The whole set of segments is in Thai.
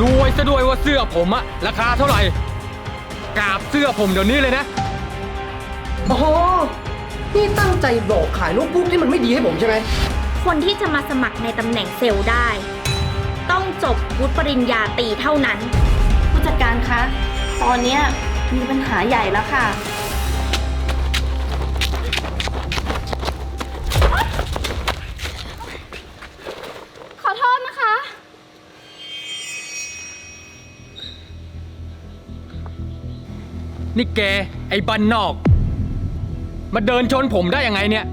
รู้ไว้ซะด้วยว่าเสื้อผมอะราคาเท่าไหร่กราบเสื้อผมเดี๋ยวนี้เลยนะ อ๋อ นี่ตั้งใจหลอกขายโน้ตบุ๊กที่มันไม่ดีให้ผมใช่ไหม คนที่จะมาสมัครในตำแหน่งเซลล์ได้ ต้องจบวุฒิปริญญาตรีเท่านั้น ผู้จัดการคะ ตอนเนี้ยมีปัญหาใหญ่แล้วค่ะ นี่แกไอ้บันนอก มาเดินชนผมได้ยังไงเนี่ย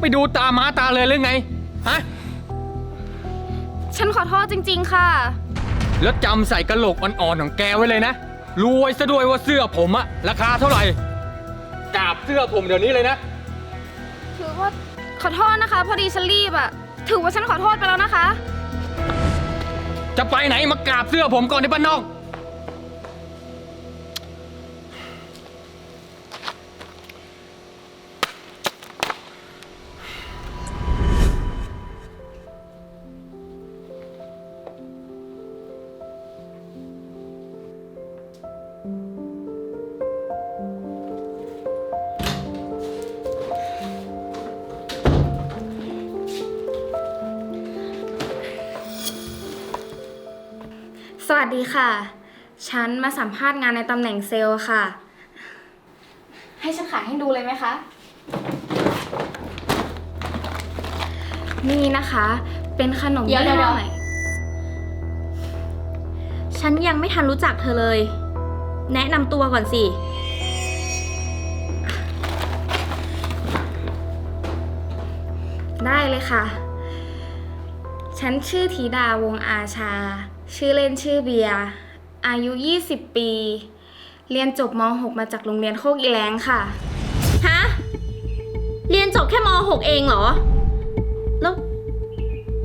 ไม่ดูตาม้าตาเลยหรือไง ฮะ ฉันขอโทษจริง ๆ ค่ะ แล้วจำใส่กระโหลกอ่อนๆของแกไว้เลยนะ รู้ไว้ซะด้วยว่าเสื้อผมอะราคาเท่าไหร่กราบเสื้อผมเดี๋ยวนี้เลยนะ ถือว่าขอโทษนะคะ พอดีฉันรีบอะถือว่าฉันขอโทษไปแล้วนะคะ จะไปไหนมากราบเสื้อผมก่อนในบ้านนอก วัสดีค่ะ ฉันมาสัมภาษณ์งานในตำแหน่งเซลล์ค่ะ ให้ฉันขายให้ดูเลยไหมคะ นี่นะคะ เป็นขนมเดี๋ยวยี่ห้อเดี๋ยว ใหม่ฉันยังไม่ทันรู้จักเธอเลย แนะนำตัวก่อนสิ ได้เลยค่ะ ฉันชื่อธีดาวงอาชา ชื่อเล่นชื่อเบียร์อายุ 20 ปี เรียนจบม .6 มาจากโรงเรียนโคกอีแรงค่ะ ฮะ เรียนจบแค่ม .6 เองเหรอ แล้ว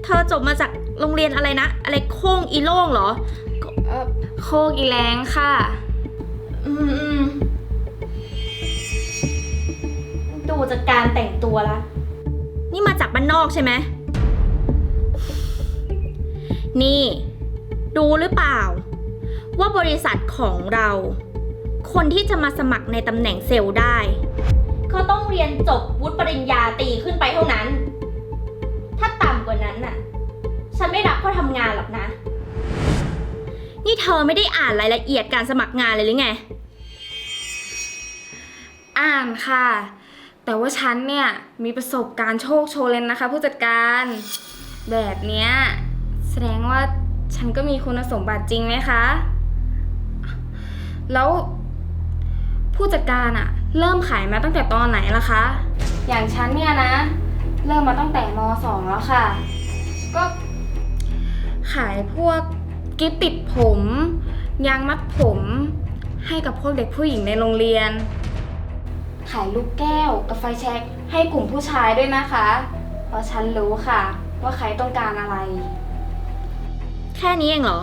เธอจบมาจากโรงเรียนอะไรนะ อะไรโค้งอีโล่งเหรอเอ่อโคกอีแรงค่ะ อืมอืมดูจากการแต่งตัวละ นี่มาจากบ้านนอกใช่ไหม นี่ ดูหรือเปล่า ว่าบริษัทของเรา คนที่จะมาสมัครในตำแหน่งเซลล์ได้ เขาต้องเรียนจบวุฒิปริญญาตรีขึ้นไปเท่านั้น ถ้าต่ำกว่านั้นน่ะ ฉันไม่รับเขาทำงานหรอกนะ นี่เธอไม่ได้อ่านรายละเอียดการสมัครงานเลยหรือไง อ่านค่ะ แต่ว่าฉันเนี่ย มีประสบการณ์โชคโชนเลยนะคะ ผู้จัดการ แบบเนี้ยแสดงว่า ฉันก็มีคุณสมบัติจริงไหมคะ แล้วผู้จัดการอะเริ่มขายมาตั้งแต่ตอนไหนล่ะคะ อย่างฉันเนี่ยนะ เริ่มมาตั้งแต่ม .2 แล้วค่ะ ก็ขายพวกกิ๊บติดผม ยางมัดผม ให้กับพวกเด็กผู้หญิงในโรงเรียน ขายลูกแก้วกับไฟแช็กให้กลุ่มผู้ชายด้วยนะคะ เพราะฉันรู้ค่ะ ว่าใครต้องการอะไร แค่นี้เองเหรอ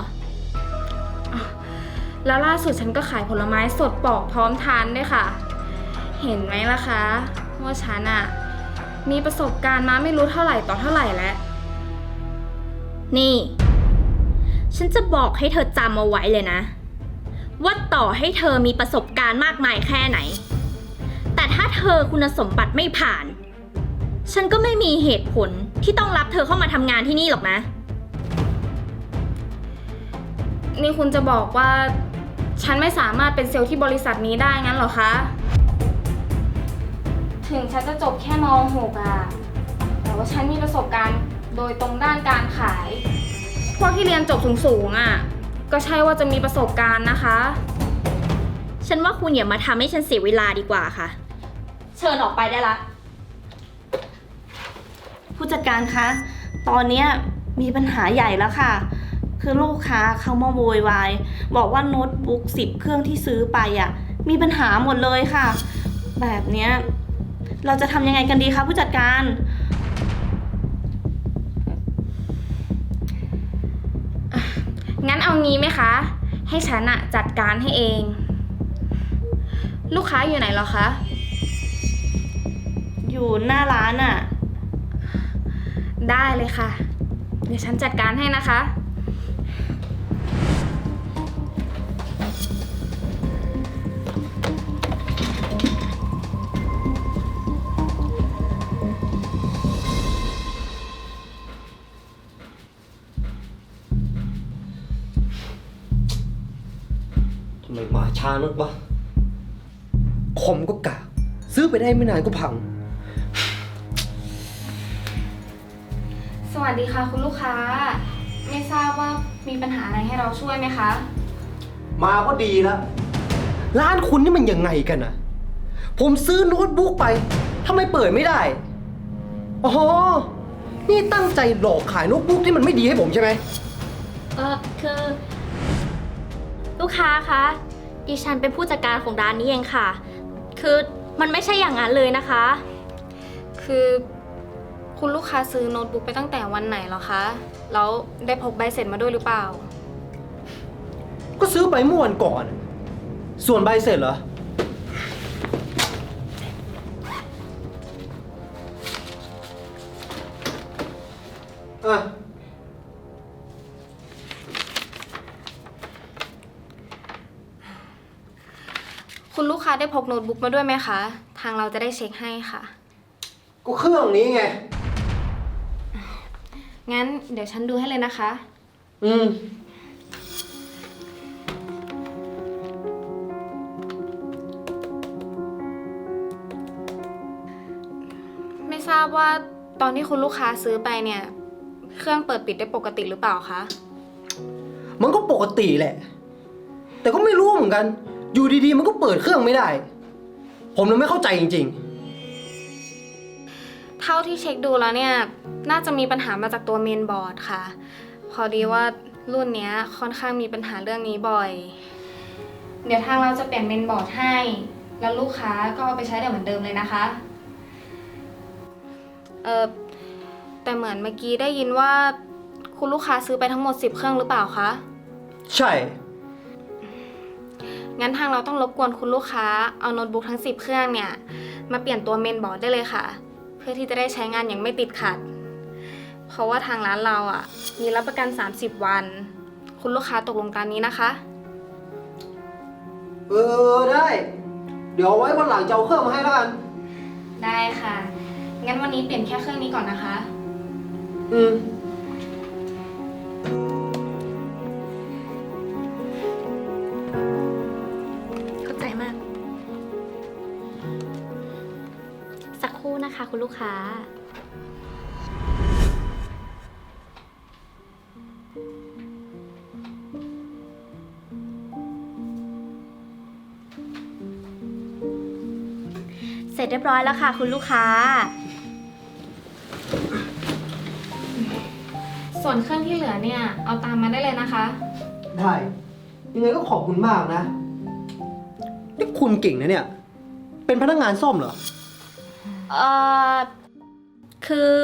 แล้วล่าสุดฉันก็ขายผลไม้สดปอกพร้อมทานด้วยค่ะ เห็นไหมล่ะคะ ว่าฉันอะมีประสบการณ์มาไม่รู้เท่าไหร่ต่อเท่าไหร่แล้ว นี่ ฉันจะบอกให้เธอจำเอาไว้เลยนะ ว่าต่อให้เธอมีประสบการณ์มากมายแค่ไหน แต่ถ้าเธอคุณสมบัติไม่ผ่าน ฉันก็ไม่มีเหตุผลที่ต้องรับเธอเข้ามาทำงานที่นี่หรอกนะ นี่คุณจะบอกว่า ฉันไม่สามารถเป็นเซลล์ที่บริษัทนี้ได้งั้นเหรอคะ ถึงฉันจะจบแค่ม .6 อะแต่ว่าฉันมีประสบการณ์โดยตรงด้านการขาย พวกที่เรียนจบสูงๆอะก็ใช่ว่าจะมีประสบการณ์นะคะ ฉันว่าคุณอย่ามาทำให้ฉันเสียเวลาดีกว่าค่ะ เชิญออกไปได้ละ ผู้จัดการคะ ตอนเนี้ยมีปัญหาใหญ่แล้วค่ะ คือลูกค้าเขามาโวยวายบอกว่าโน้ตบุ๊กสิบเครื่องที่ซื้อไปอะ มีปัญหาหมดเลยค่ะ แบบเนี้ยเราจะทำยังไงกันดีคะผู้จัดการ งั้นเอางี้ไหมคะ ให้ฉันอะจัดการให้เอง ลูกค้าอยู่ไหนเหรอคะ อยู่หน้าร้านอะได้เลยค่ะ เดี๋ยวฉันจัดการให้นะคะ ช้านักวะคอมก็กากซื้อไปได้ไม่นานก็พัง สวัสดีค่ะคุณลูกค้า ไม่ทราบว่ามีปัญหาอะไรให้เราช่วยไหมคะ มาก็ดีแล้วร้านคุณนี่มันยังไงกันนะผมซื้อโน้ตบุ๊กไปทำไมเปิดไม่ได้ อ๋อ นี่ตั้งใจหลอกขายโน้ตบุ๊กที่มันไม่ดีให้ผมใช่ไหม เออคือ ลูกค้าคะ ดิฉันเป็นผู้จัดการของร้านนี้เองค่ะ คือมันไม่ใช่อย่างนั้นเลยนะคะ คือคุณลูกค้าซื้อโน้ตบุ๊กไปตั้งแต่วันไหนเหรอคะ แล้วได้พกใบเสร็จมาด้วยหรือเปล่า ก็ซื้อไปเมื่อวันก่อน ส่วนใบเสร็จเหรออะ คุณลูกค้าได้พกโน้ตบุ๊กมาด้วยไหมคะ ทางเราจะได้เช็คให้ค่ะ ก็เครื่องนี้ไง งั้นเดี๋ยวฉันดูให้เลยนะคะ อืม ไม่ทราบว่าตอนที่คุณลูกค้าซื้อไปเนี่ย เครื่องเปิดปิดได้ปกติหรือเปล่าคะ มันก็ปกติแหละ แต่ก็ไม่รู้เหมือนกัน อยู่ดีๆ มันก็เปิดเครื่องไม่ได้ ผมเลยไม่เข้าใจจริง เท่าที่เช็คดูแล้วเนี่ย น่าจะมีปัญหามาจากตัวเมนบอร์ดค่ะ พอดีว่ารุ่นเนี้ยค่อนข้างมีปัญหาเรื่องนี้บ่อย เดี๋ยวทางเราจะเปลี่ยนเมนบอร์ดให้ แล้วลูกค้าก็เอาไปใช้ได้เหมือนเดิมเลยนะคะ เออแต่เหมือนเมื่อกี้ได้ยินว่า คุณลูกค้าซื้อไปทั้งหมด 10 เครื่องหรือเปล่าคะ ๆ ใช่ งั้นทางเราต้องรบกวนคุณลูกค้าเอาโน้ตบุ๊กทั้ง 10 เครื่องเนี่ย มาเปลี่ยนตัวเมนบอร์ดได้เลยค่ะ เพื่อที่จะได้ใช้งานอย่างไม่ติดขัด เพราะว่าทางร้านเราอะ มีรับประกัน 30 วัน คุณลูกค้าตกลงตามนี้นะคะ เออได้ เดี๋ยวเอาไว้วันหลังจะเอาเครื่องมาให้แล้วกัน ได้ค่ะ งั้นวันนี้เปลี่ยนแค่เครื่องนี้ก่อนนะคะ อืม คุณลูกค้า เสร็จเรียบร้อยแล้วค่ะ คุณลูกค้า ส่วนเครื่องที่เหลือเนี่ย เอาตามมาได้เลยนะคะ ได้ ยังไงก็ขอบคุณมากนะ นี่คุณเก่งนะเนี่ย เป็นพนักงานซ่อมเหรอ เอ่อคือ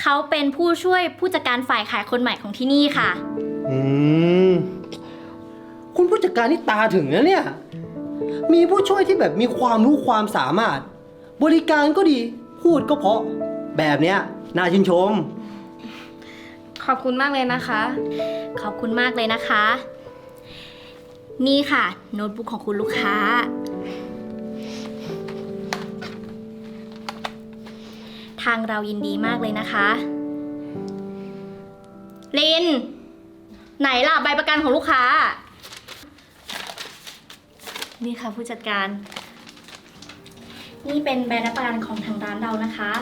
เขาเป็นผู้ช่วยผู้จัดการฝ่ายขายคนใหม่ของที่นี่ค่ะ อืม คุณผู้จัดการนี่ตาถึงนะเนี่ย มีผู้ช่วยที่แบบมีความรู้ความสามารถ บริการก็ดี พูดก็เพราะ แบบเนี้ยน่าชื่นชม ขอบคุณมากเลยนะคะ ขอบคุณมากเลยนะคะ นี่ค่ะ โน้ตบุ๊กของคุณลูกค้าางเรายินดีมากเลยนะคะ ลิน ไหนล่ะใบประกันของลูกค้า นี่ค่ะผู้จัดการ นี่เป็นใบรับประกันของทางร้านเรานะคะ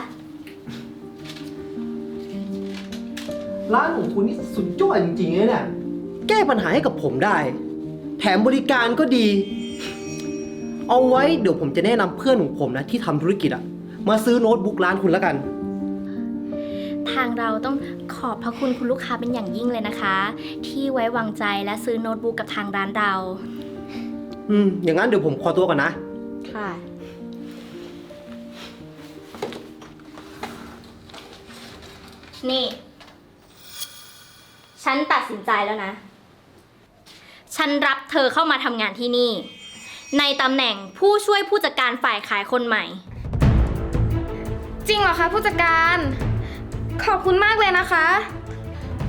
ร้านของคุณนี่สุดยอดจริงๆเลยเนี่ย แก้ปัญหาให้กับผมได้ แถมบริการก็ดี เอาไว้เดี๋ยวผมจะแนะนำเพื่อนของผมนะที่ทำธุรกิจอะ มาซื้อโน้ตบุ๊กร้านคุณแล้วกัน ทางเราต้องขอบพระคุณคุณลูกค้าเป็นอย่างยิ่งเลยนะคะ ที่ไว้วางใจและซื้อโน้ตบุ๊กกับทางร้านเรา อืม อย่างนั้นเดี๋ยวผมขอตัวก่อนนะ ค่ะ นี่ ฉันตัดสินใจแล้วนะ ฉันรับเธอเข้ามาทำงานที่นี่ ในตำแหน่งผู้ช่วยผู้จัดการฝ่ายขายคนใหม่ จริงเหรอคะผู้จัดการ ขอบคุณมากเลยนะคะ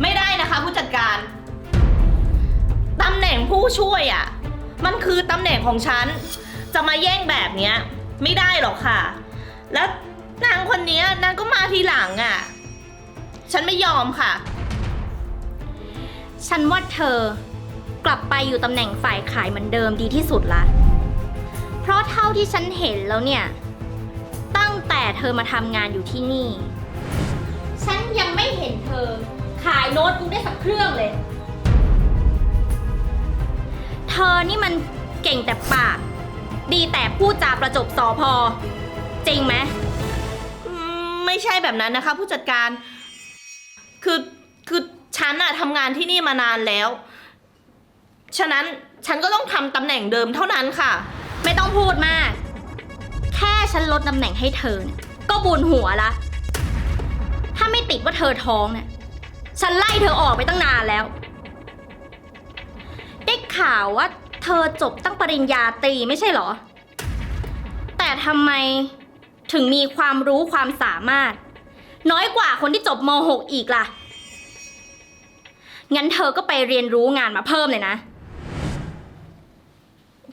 ไม่ได้นะคะผู้จัดการตำแหน่งผู้ช่วยอะ่ะ มันคือตำแหน่งของฉัน จะมาแย่งแบบเนี้ย ไม่ได้หรอกค่ะ แล้วนางคนเนี้ยนางก็มาทีหลังอะ่ะ ฉันไม่ยอมค่ะ ฉันว่าเธอกลับไปอยู่ตำแหน่งฝ่ายขายเหมือนเดิมดีที่สุดละ เพราะเท่าที่ฉันเห็นแล้วเนี่ยตั้ง แต่เธอมาทำงานอยู่ที่นี่ ฉันยังไม่เห็นเธอ ขายโน้ตบุ๊กได้สักเครื่องเลย เธอนี่มันเก่งแต่ปาก ดีแต่พูดจาประจบสอพอ จริงไหม อืมไม่ใช่แบบนั้นนะคะ ผู้จัดการ คือคือฉันอะทำงานที่นี่มานานแล้ว ฉะนั้นฉันก็ต้องทำตำแหน่งเดิมเท่านั้นค่ะ ไม่ต้องพูดมากแค่ฉันลดตำแหน่งให้เธอเนี่ยก็บุญหัวละ ถ้าไม่ติดว่าเธอท้องเนี่ย ฉันไล่เธอออกไปตั้งนานแล้ว ได้ข่าวว่าเธอจบตั้งปริญญาตรีไม่ใช่เหรอ แต่ทำไมถึงมีความรู้ความสามารถ น้อยกว่าคนที่จบม .6 อีกล่ะ งั้นเธอก็ไปเรียนรู้งานมาเพิ่มเลยนะ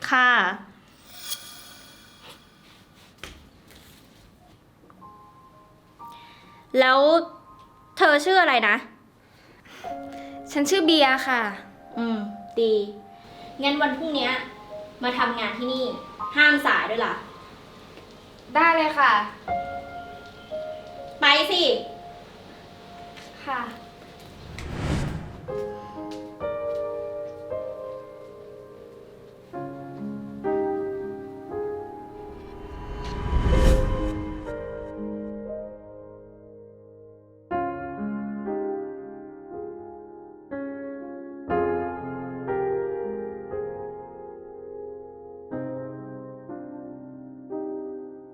ค่ะ แล้วเธอชื่ออะไรนะ ฉันชื่อเบียร์ค่ะ อืม ดี งั้นวันพรุ่งเนี้ย มาทำงานที่นี่ ห้ามสายด้วยล่ะ ได้เลยค่ะ ไปสิ ค่ะ